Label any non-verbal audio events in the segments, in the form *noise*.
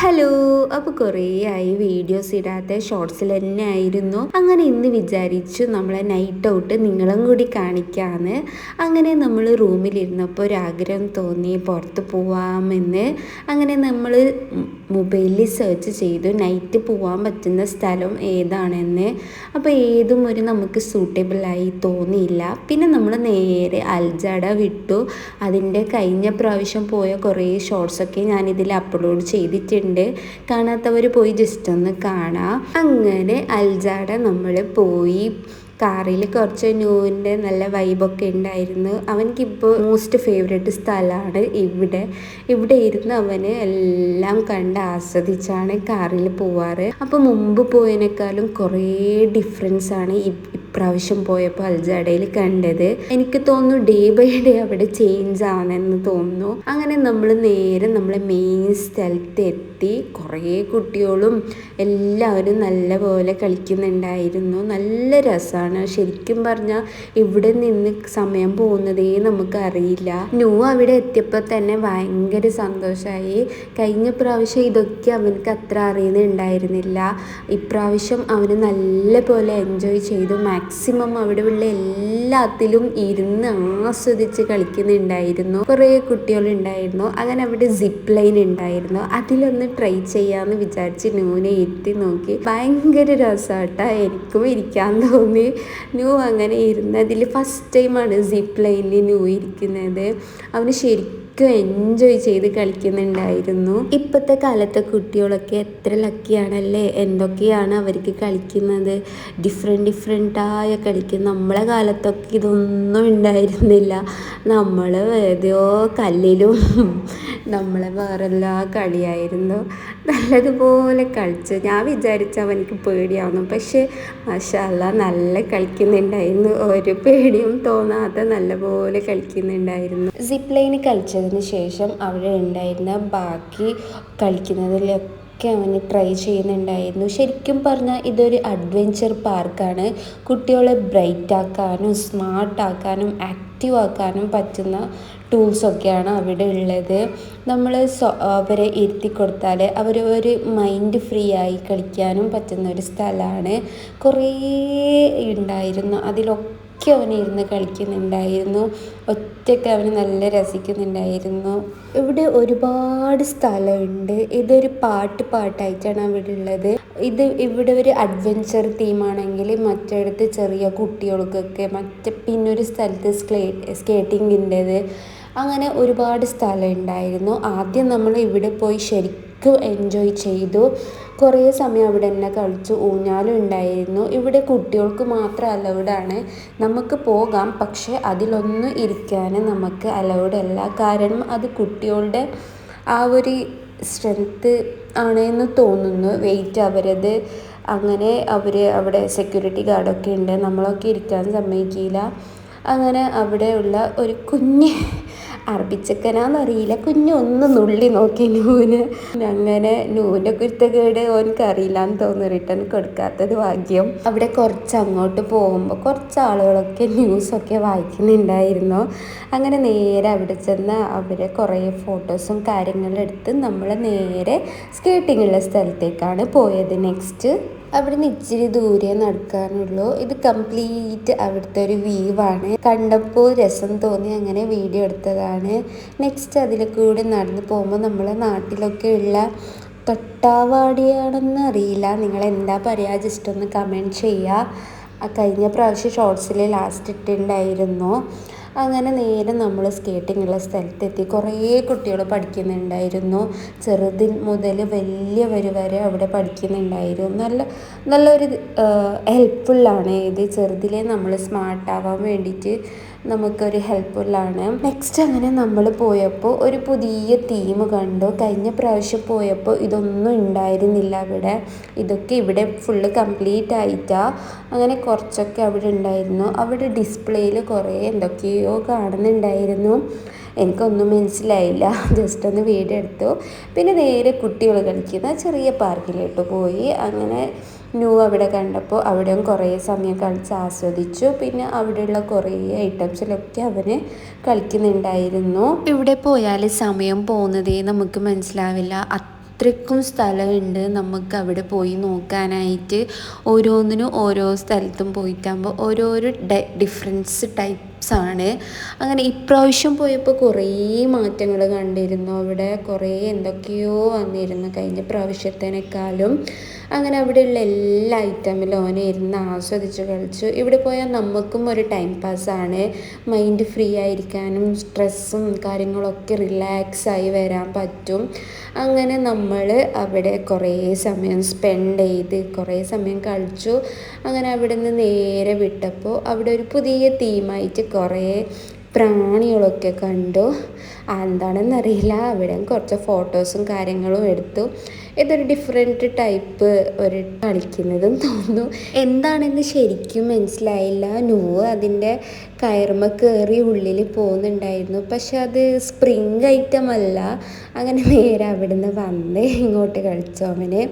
Hello അപ്പോൾ കുറേ ആയി വീഡിയോസ് ഇടാത്ത ഷോർട്സിൽ തന്നെ ആയിരുന്നു. അങ്ങനെ ഇന്ന് വിചാരിച്ചു നമ്മളെ നൈറ്റ് ഔട്ട് നിങ്ങളും കൂടി കാണിക്കാന്ന്. അങ്ങനെ നമ്മൾ റൂമിലിരുന്നപ്പോൾ ഒരാഗ്രഹം തോന്നി പുറത്ത് പോവാമെന്ന്. അങ്ങനെ നമ്മൾ മൊബൈലിൽ സെർച്ച് ചെയ്തു നൈറ്റ് പോകാൻ പറ്റുന്ന സ്ഥലം ഏതാണെന്ന്. അപ്പോൾ ഏതും ഒരു നമുക്ക് സൂട്ടബിളായി തോന്നിയില്ല. പിന്നെ നമ്മൾ നേരെ അൽജാഡ വിട്ടു. അതിന്റെ കഴിഞ്ഞ പ്രാവശ്യം പോയ കുറേ ഷോർട്സൊക്കെ ഞാനിതിൽ അപ്ലോഡ് ചെയ്തിട്ടുണ്ട്. കാണാത്തവർ പോയി ജസ്റ്റ് ഒന്ന് കാണാം. അങ്ങനെ അൽജാഡ നമ്മൾ പോയി. കാറിൽ കുറച്ച് ന്യൂവിന്റെ നല്ല വൈബൊക്കെ ഉണ്ടായിരുന്നു. അവനക്കിപ്പോൾ മോസ്റ്റ് ഫേവറേറ്റ് സ്ഥലമാണ് ഇവിടെ. ഇവിടെ ഇരുന്ന് അവന് എല്ലാം കണ്ട് ആസ്വദിച്ചാണ് കാറിൽ പോവാറ്. അപ്പോൾ മുമ്പ് പോയതിനേക്കാളും കുറേ ഡിഫറൻസ് ആണ് ഇപ്രാവശ്യം പോയപ്പോൾ അൽജാഡയിൽ കണ്ടത്. എനിക്ക് തോന്നുന്നു ഡേ ബൈ ഡേ അവിടെ ചേഞ്ച് ആണെന്ന് തോന്നുന്നു. അങ്ങനെ നമ്മൾ നേരെ നമ്മളെ മെയിൻ സ്ഥലത്ത് എത്തി. കുറേ കുട്ടികളും എല്ലാവരും നല്ല പോലെ കളിക്കുന്നുണ്ടായിരുന്നു. നല്ല രസമാണ് ശരിക്കും പറഞ്ഞാൽ ഇവിടെ നിന്ന് സമയം പോകുന്നതേ നമുക്കറിയില്ല. ന്യൂ അവിടെ എത്തിയപ്പോൾ തന്നെ ഭയങ്കര സന്തോഷമായി കഴിഞ്ഞ പ്രാവശ്യം ഇതൊക്കെ അവനക്ക് അത്ര അറിയുന്നുണ്ടായിരുന്നില്ല. ഇപ്രാവശ്യം അവന് നല്ല പോലെ എൻജോയ് ചെയ്തു. മാക്സിമം അവിടെയുള്ള എല്ലാത്തിലും ഇരുന്ന് ആസ്വദിച്ച് കളിക്കുന്നുണ്ടായിരുന്നു. കുറേ കുട്ടികളുണ്ടായിരുന്നു. അങ്ങനെ അവിടെ സിപ്പ് ലൈൻ ഉണ്ടായിരുന്നു. അതിലൊന്ന് ട്രൈ ചെയ്യാന്ന് വിചാരിച്ച് ന്യൂനെ എത്തി നോക്കി. ഭയങ്കര രസമാട്ട എനിക്കും ഇരിക്കാൻ തോന്നി. ന്യൂ അങ്ങനെ ഇരുന്നതിൽ ഫസ്റ്റ് ടൈമാണ് സിപ്പ് ലൈനിൽ ന്യൂ ഇരിക്കുന്നത്. അവന് ശരിക്കും എൻജോയ് ചെയ്ത് കളിക്കുന്നുണ്ടായിരുന്നു. ഇപ്പോഴത്തെ കാലത്തെ കുട്ടികളൊക്കെ എത്ര ലക്കിയാണല്ലേ എന്തൊക്കെയാണ് അവർക്ക് കളിക്കുന്നത്? ഡിഫറെന്റ് ഡിഫറെന്റായ കളിക്കും നമ്മളെ കാലത്തൊക്കെ ഇതൊന്നും ഉണ്ടായിരുന്നില്ല. നമ്മൾ ഏതോ കല്ലിലും *laughs* നമ്മളെ വേറെല്ലാ കളിയായിരുന്നു. നല്ലതുപോലെ കളിച്ചു. ഞാൻ വിചാരിച്ച അവനിക്ക് പേടിയാവുന്നു. പക്ഷേ മഷാല്ല നല്ല കളിക്കുന്നുണ്ടായിരുന്നു. ഒരു പേടിയും തോന്നാതെ നല്ലപോലെ കളിക്കുന്നുണ്ടായിരുന്നു. സിപ്പ് കളിച്ചതിന് ശേഷം അവിടെ ഉണ്ടായിരുന്ന ബാക്കി കളിക്കുന്നതിലൊക്കെ ഒക്കെ അവന് ട്രൈ ചെയ്യുന്നുണ്ടായിരുന്നു. ശരിക്കും പറഞ്ഞാൽ ഇതൊരു അഡ്വഞ്ചർ പാർക്കാണ് കുട്ടികളെ ബ്രൈറ്റ് ആക്കാനും സ്മാർട്ട് ആക്കാനും ആക്റ്റീവ് ആക്കാനും പറ്റുന്ന ടൂൾസൊക്കെയാണ് അവിടെ ഉള്ളത്. നമ്മൾ അവരെ ഇരുത്തി കൊടുത്താൽ അവർ ഒരു മൈൻഡ് ഫ്രീ ആയി കളിക്കാനും പറ്റുന്ന ഒരു സ്ഥലമാണ് കുറേ ഉണ്ടായിരുന്നു. അതിലൊക്കെ ഒക്കെ അവൻ ഇരുന്ന് കളിക്കുന്നുണ്ടായിരുന്നു. ഒറ്റയ്ക്ക് അവന് നല്ല രസിക്കുന്നുണ്ടായിരുന്നു. ഇവിടെ ഒരുപാട് സ്ഥലമുണ്ട്. ഇതൊരു പാട്ട് പാട്ടായിട്ടാണ് അവിടെ ഉള്ളത്. ഇത് ഇവിടെ ഒരു അഡ്വഞ്ചർ തീമാണെങ്കിൽ മറ്റിടത്ത് ചെറിയ കുട്ടികൾക്കൊക്കെ മറ്റേ പിന്നൊരു സ്ഥലത്ത് സ്കേ സ്കേറ്റിങ്ങിന്റെത് അങ്ങനെ ഒരുപാട് സ്ഥലം ഉണ്ടായിരുന്നു ആദ്യം നമ്മൾ ഇവിടെ പോയി ശരിക്കും എൻജോയ് ചെയ്തു. കുറേ സമയം അവിടെ തന്നെ കളിച്ചു ഊഞ്ഞാലും ഉണ്ടായിരുന്നു. ഇവിടെ കുട്ടികൾക്ക് മാത്രം ആണ്. നമുക്ക് പോകാം പക്ഷേ അതിലൊന്നും ഇരിക്കാൻ നമുക്ക് അലൗഡ് അല്ല. കാരണം അത് കുട്ടികളുടെ ആ ഒരു സ്ട്രെങ്ത്ത് ആണെന്ന് തോന്നുന്നു. വെയിറ്റ് അവരത് അങ്ങനെ അവർ അവിടെ സെക്യൂരിറ്റി ഗാർഡൊക്കെ ഉണ്ട്. നമ്മളൊക്കെ ഇരിക്കാൻ സമ്മതിക്കില്ല. അങ്ങനെ അവിടെയുള്ള ഒരു കുഞ്ഞ് അറബിച്ചക്കനാന്നറിയില്ല കുഞ്ഞു ഒന്ന് നുള്ളി നോക്കി നൂന്. അങ്ങനെ നൂന്റെ കുരുത്തക്കേട് ഓനക്ക് അറിയില്ലാന്ന് തോന്നുന്നു. റിട്ടേൺ കൊടുക്കാത്തത് ഭാഗ്യം. അവിടെ കുറച്ച് അങ്ങോട്ട് പോകുമ്പോൾ കുറച്ച് ആളുകളൊക്കെ ന്യൂസൊക്കെ വായിക്കുന്നുണ്ടായിരുന്നു. അങ്ങനെ നേരെ അവിടെ ചെന്ന് അവരെ കുറേ ഫോട്ടോസും കാര്യങ്ങളും എടുത്ത് നമ്മൾ നേരെ സ്കേട്ടിങ്ങുള്ള സ്ഥലത്തേക്കാണ് പോയത്. നെക്സ്റ്റ് അവിടുന്ന് ഇച്ചിരി ദൂരെ നടക്കാനുള്ളൂ. ഇത് കംപ്ലീറ്റ് അവിടുത്തെ ഒരു വ്യൂ ആണ്. കണ്ടപ്പോൾ രസം തോന്നി അങ്ങനെ വീഡിയോ എടുത്തതാണ്. നെക്സ്റ്റ് അതിൽ കൂടി നടന്നു പോകുമ്പോൾ നമ്മളെ നാട്ടിലൊക്കെ ഉള്ള തൊട്ടാവാടിയാണെന്ന് അറിയില്ല. നിങ്ങൾ എന്താ പറയുക ജസ്റ്റ് ഒന്ന് കമന്റ് ചെയ്യുക. കഴിഞ്ഞ പ്രാവശ്യം ഷോർട്സിൽ ലാസ്റ്റ് ഇട്ടുണ്ടായിരുന്നു അങ്ങനെ നേരെ നമ്മൾ സ്കേറ്റിങ്ങുള്ള സ്ഥലത്തെത്തി. കുറേ കുട്ടികൾ പഠിക്കുന്നുണ്ടായിരുന്നു. ചെറുതിൽ മുതൽ വലിയവർ വരെ അവിടെ പഠിക്കുന്നുണ്ടായിരുന്നു. നല്ല നല്ലൊരു ഹെൽപ്ഫുള്ളാണ് ഇത്. ചെറുതിലേ നമ്മൾ സ്മാർട്ടാവാൻ വേണ്ടിയിട്ട് നമുക്കൊരു ഹെൽപ്ഫുള്ളാണ് നെക്സ്റ്റ് അങ്ങനെ നമ്മൾ പോയപ്പോൾ ഒരു പുതിയ തീം കണ്ടു. കഴിഞ്ഞ പ്രാവശ്യം പോയപ്പോൾ ഇതൊന്നും ഉണ്ടായിരുന്നില്ല അവിടെ. ഇതൊക്കെ ഇവിടെ ഫുള്ള് കംപ്ലീറ്റ് ആയിട്ടാണ് അങ്ങനെ കുറച്ചൊക്കെ അവിടെ ഉണ്ടായിരുന്നു. അവിടെ ഡിസ്പ്ലേയിൽ കുറേ എന്തൊക്കെയോ കാണുന്നുണ്ടായിരുന്നു. എനിക്കൊന്നും മനസ്സിലായില്ല. *laughs* ജസ്റ്റ് ഒന്ന് വീഡിയോ എടുത്തു. പിന്നെ നേരെ കുട്ടികൾ കളിക്കുന്ന ചെറിയ പാർക്കിലോട്ട് പോയി. അങ്ങനെ ന്യൂ അവിടെ കണ്ടപ്പോൾ അവിടെയും കുറേ സമയം കളിച്ച് ആസ്വദിച്ചു. പിന്നെ അവിടെയുള്ള കുറേ ഐറ്റംസിലൊക്കെ അവന് കളിക്കുന്നുണ്ടായിരുന്നു. ഇവിടെ പോയാൽ സമയം പോകുന്നതേ നമുക്ക് മനസ്സിലാവില്ല. അത്രയ്ക്കും സ്ഥലമുണ്ട് നമുക്ക് അവിടെ പോയി നോക്കാനായിട്ട്. ഓരോന്നിനും ഓരോ സ്ഥലത്തും പോയിട്ടാകുമ്പോൾ ഓരോരോ ഡിഫറൻസ് ടൈപ്സ് ആണ് അങ്ങനെ ഇപ്രാവശ്യം പോയപ്പോൾ കുറേ മാറ്റങ്ങൾ കണ്ടിരുന്നു. അവിടെ കുറേ എന്തൊക്കെയോ വന്നിരുന്നു കഴിഞ്ഞ പ്രാവശ്യത്തേനേക്കാളും. അങ്ങനെ അവിടെയുള്ള എല്ലാ ഐറ്റമിലും ഓനെ ഇരുന്ന് ആസ്വദിച്ച് കളിച്ചു. ഇവിടെ പോയാൽ നമുക്കും ഒരു ടൈം പാസ്സാണ് മൈൻഡ് ഫ്രീ ആയിരിക്കാനും സ്ട്രെസ്സും കാര്യങ്ങളൊക്കെ റിലാക്സ് ആയി വരാൻ പറ്റും. അങ്ങനെ നമ്മൾ അവിടെ കുറേ സമയം സ്പെൻഡ് ചെയ്ത് കുറേ സമയം കളിച്ചു. അങ്ങനെ അവിടെ നിന്ന് നേരെ വിട്ടപ്പോൾ അവിടെ ഒരു പുതിയ തീമായിട്ട് കുറേ പ്രാണികളൊക്കെ കണ്ടു. എന്താണെന്നറിയില്ല. അവിടെ കുറച്ച് ഫോട്ടോസും കാര്യങ്ങളും എടുത്തു. ഇതൊരു ഡിഫറെന്റ് ടൈപ്പ് ഒരു കളിക്കുന്നതും തോന്നുന്നു. എന്താണെന്ന് ശരിക്കും മനസ്സിലായില്ല. നൂ അതിന്റെ കയറുമ കയറി ഉള്ളിൽ പോകുന്നുണ്ടായിരുന്നു. പക്ഷെ അത് സ്പ്രിങ് ഐറ്റം അല്ല. അങ്ങനെ നേരെ അവിടുന്ന് വന്ന് ഇങ്ങോട്ട് കളിച്ചു അവന്.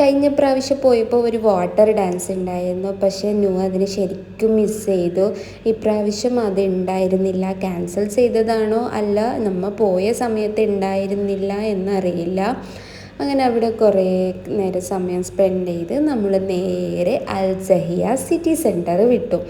കഴിഞ്ഞ പ്രാവശ്യം പോയപ്പോൾ ഒരു വാട്ടർ ഡാൻസ് ഉണ്ടായിരുന്നു. പക്ഷേ ന്യൂ അതിന് ശരിക്കും മിസ് ചെയ്തു. ഇപ്രാവശ്യം അത് ഉണ്ടായിരുന്നില്ല. ക്യാൻസൽ ചെയ്തതാണോ അല്ല നമ്മൾ പോയ സമയത്ത് ഉണ്ടായിരുന്നില്ല എന്നറിയില്ല. അങ്ങനെ അവിടെ കുറേ നേരം സമയം സ്പെൻഡ് ചെയ്ത് നമ്മൾ നേരെ അൽസഹിയ സിറ്റി സെന്റർ വിട്ടു.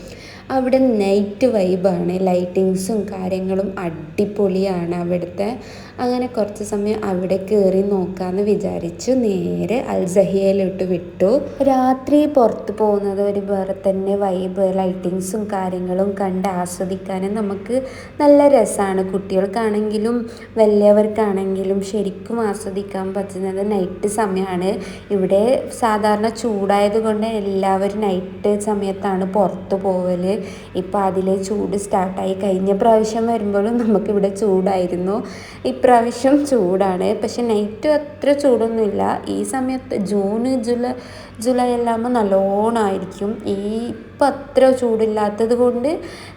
അവിടെ നൈറ്റ് വൈബാണ് ലൈറ്റിങ്സും കാര്യങ്ങളും അടിപൊളിയാണ് അവിടുത്തെ. അങ്ങനെ കുറച്ച് സമയം അവിടെ കയറി നോക്കാമെന്ന് വിചാരിച്ചു. നേരെ അൽസഹിയയിലോട്ട് വിട്ടു. രാത്രി പുറത്ത് പോകുന്നത് ഒരു വേറെ തന്നെ വൈബ് ലൈറ്റിങ്സും കാര്യങ്ങളും കണ്ട് ആസ്വദിക്കാനും നമുക്ക് നല്ല രസമാണ്. കുട്ടികൾക്കാണെങ്കിലും വലിയവർക്കാണെങ്കിലും ശരിക്കും ആസ്വദിക്കാൻ പറ്റുന്നത് നൈറ്റ് സമയമാണ്. ഇവിടെ സാധാരണ ചൂടായത് കൊണ്ട് എല്ലാവരും നൈറ്റ് സമയത്താണ് പുറത്ത് പോവൽ ഇപ്പോൾ അതിലെ ചൂട് സ്റ്റാർട്ടായി കഴിഞ്ഞ പ്രാവശ്യം വരുമ്പോഴും നമുക്കിവിടെ ചൂടായിരുന്നു. ഇപ്രാവശ്യം ചൂടാണ്. പക്ഷെ നൈറ്റ് അത്ര ചൂടൊന്നുമില്ല. ഈ സമയത്ത് ജൂൺ ജൂലൈ ജൂലൈ എല്ലാകുമ്പോൾ നല്ലോണമായിരിക്കും ഈ ഇപ്പം അത്ര ചൂടില്ലാത്തത് കൊണ്ട്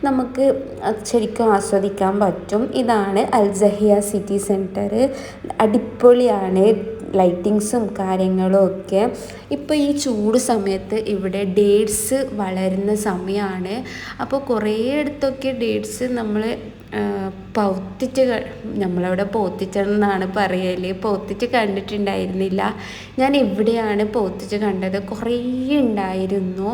നമുക്ക് ശരിക്കും ആസ്വദിക്കാൻ പറ്റും. ഇതാണ് അൽസഹിയ സിറ്റി സെന്റർ അടിപൊളിയാണ്. ലൈറ്റിങ്സും കാര്യങ്ങളും ഒക്കെ. ഇപ്പോൾ ഈ ചൂട് സമയത്ത് ഇവിടെ ഡേറ്റ്സ് വളരുന്ന സമയമാണ് അപ്പോൾ കുറേ ഇടത്തൊക്കെ ഡേറ്റ്സ് നമ്മൾ പൗത്തിറ്റ് നമ്മളവിടെ പോത്തിച്ചെന്നാണ് പറയൽ പോത്തിച്ച് കണ്ടിട്ടുണ്ടായിരുന്നില്ല. ഞാൻ എവിടെയാണ് പോത്തിച്ച് കണ്ടത്. കുറേ ഉണ്ടായിരുന്നു.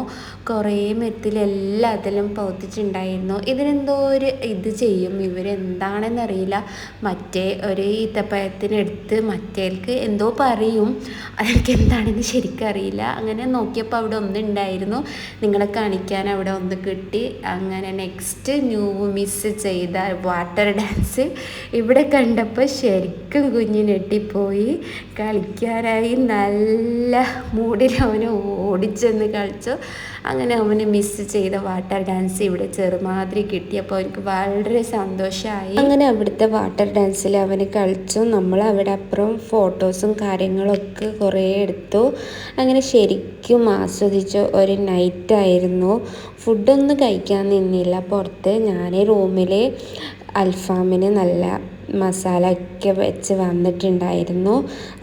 കുറേ മെത്തിലെല്ലാത്തിലും പോത്തിച്ചുണ്ടായിരുന്നു ഇതിനെന്തോ ഒരു ഇത് ചെയ്യും. ഇവരെന്താണെന്നറിയില്ല. മറ്റേ ഒരു ഈത്തപ്പഴത്തിനെടുത്ത് മറ്റേൽക്ക് എന്തോ പറയും. അതെനിക്ക് എന്താണെന്ന് ശരിക്കറിയില്ല. അങ്ങനെ നോക്കിയപ്പോൾ അവിടെ ഒന്നുണ്ടായിരുന്നു. നിങ്ങളെ കാണിക്കാൻ അവിടെ ഒന്ന് കിട്ടി. അങ്ങനെ നെക്സ്റ്റ് ന്യൂ മിസ് ചെയ്ത വാട്ടർ ഡാൻസ്. ഇവിടെ കണ്ടപ്പോൾ ശരിക്കും കുഞ്ഞു ഞെട്ടിപ്പോയി. കളിക്കാനായി നല്ല മൂഡിൽ അവന് ഓടിച്ചെന്ന് കളിച്ചു. അങ്ങനെ അവന് മിസ് ചെയ്ത വാട്ടർ ഡാൻസ് ഇവിടെ ചെറുമാതിരി കിട്ടിയപ്പോൾ അവർക്ക് വളരെ സന്തോഷമായി അങ്ങനെ അവിടുത്തെ വാട്ടർ ഡാൻസിൽ അവന് കളിച്ചു. നമ്മൾ അവിടെ അപ്പുറം ഫോട്ടോസും കാര്യങ്ങളൊക്കെ കുറേ എടുത്തു. അങ്ങനെ ശരിക്കും ആസ്വദിച്ച ഒരു നൈറ്റായിരുന്നു ഫുഡൊന്നും കഴിക്കാൻ നിന്നില്ല. പുറത്ത് ഞാൻ റൂമിൽ അൽഫാമിന് നല്ല മസാല ഒക്കെ വെച്ച് വന്നിട്ടുണ്ടായിരുന്നു.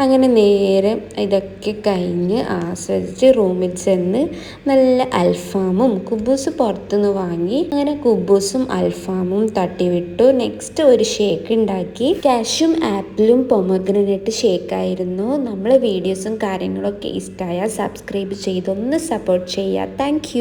അങ്ങനെ നേരെ ഇതൊക്കെ കഴിഞ്ഞ് ആസ്വദിച്ച് റൂമിൽ ചെന്ന് നല്ല അൽഫാമും കുബൂസ് പുറത്തുനിന്ന് വാങ്ങി അങ്ങനെ കുബൂസും അൽഫാമും തട്ടിവിട്ടു. നെക്സ്റ്റ് ഒരു ഷേക്ക് ഉണ്ടാക്കി. കാഷ്യും ആപ്പിളും പൊമഗ്രനറ്റ് ഷേക്കായിരുന്നു നമ്മളെ വീഡിയോസും കാര്യങ്ങളൊക്കെ ഇഷ്ടമായാൽ സബ്സ്ക്രൈബ് ചെയ്തൊന്ന് സപ്പോർട്ട് ചെയ്യുക. താങ്ക്